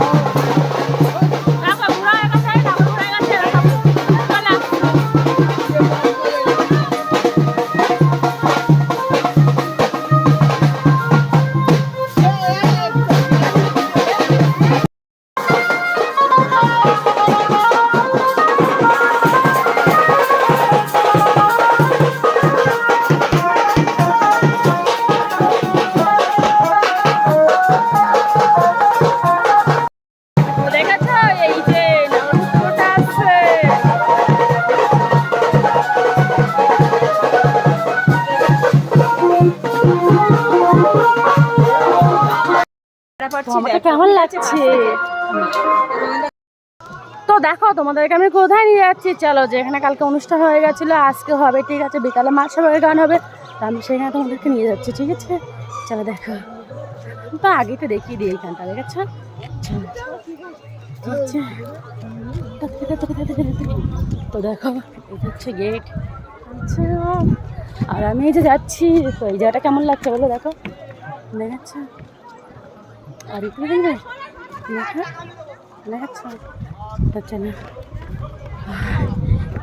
দেখো কেমন লাগছে? তো দেখো তোমাদেরকে আমি কোথায় নিয়ে যাচ্ছি? চলো যেখানে কালকে অনুষ্ঠান হয়ে গেছিল আজকে হবে ঠিক আছে বিকালে মাছ সবাই গান হবে তো আমি সেখানে তোমাদেরকে নিয়ে যাচ্ছি ঠিক আছে? চলো দেখো। তো আগে তো দেখিয়ে দিই এইখানটা দেখেছ? চলো ঠিক আছে তো দেখো এটা হচ্ছে গেট আচ্ছা আর আমি এই যে যাচ্ছি তো এই জায়গাটা কেমন লাগছে বলো দেখো? দেখাচ্ছ আর একটু দেখবে? না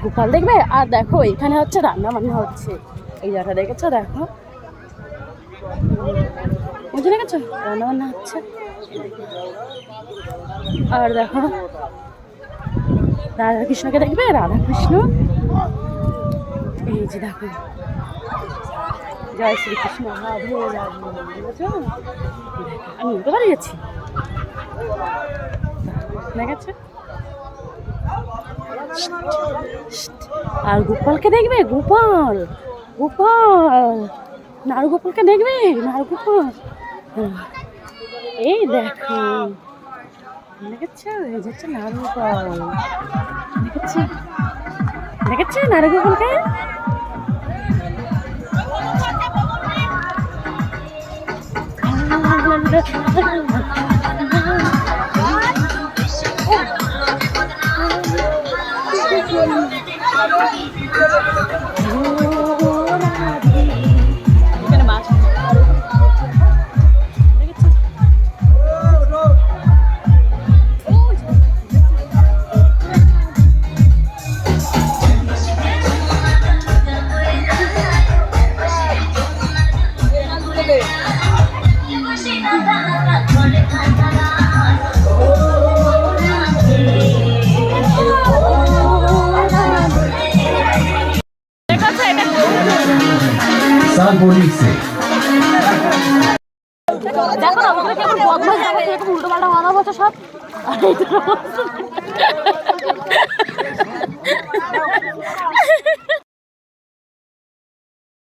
গোপাল দেখবে? আর দেখো, এখানে হচ্ছে রান্না বান্না হচ্ছে। এই জায়গাটা দেখেছ? দেখো। বুঝে দেখেছ রান্না বান্না হচ্ছে। আর দেখো রাধা কৃষ্ণকে দেখবে? রাধা কৃষ্ণ এই যে দেখো। জয় শ্রীকৃষ্ণ আমি উল্টো পারে আর গোপালকে দেখবে? গোপাল! গোপাল! নাড়ু গোপালকে দেখবে? নাড়ু গোপাল এই দেখো। দেখেছ এই গোপাল দেখেছ দেখেছ নাড়ু গোপালকে এখানে Saborisse. দেখো না ওগুলো কেমন বদমাশ দেখো এরকম উল্টো পাল্টা বসে সব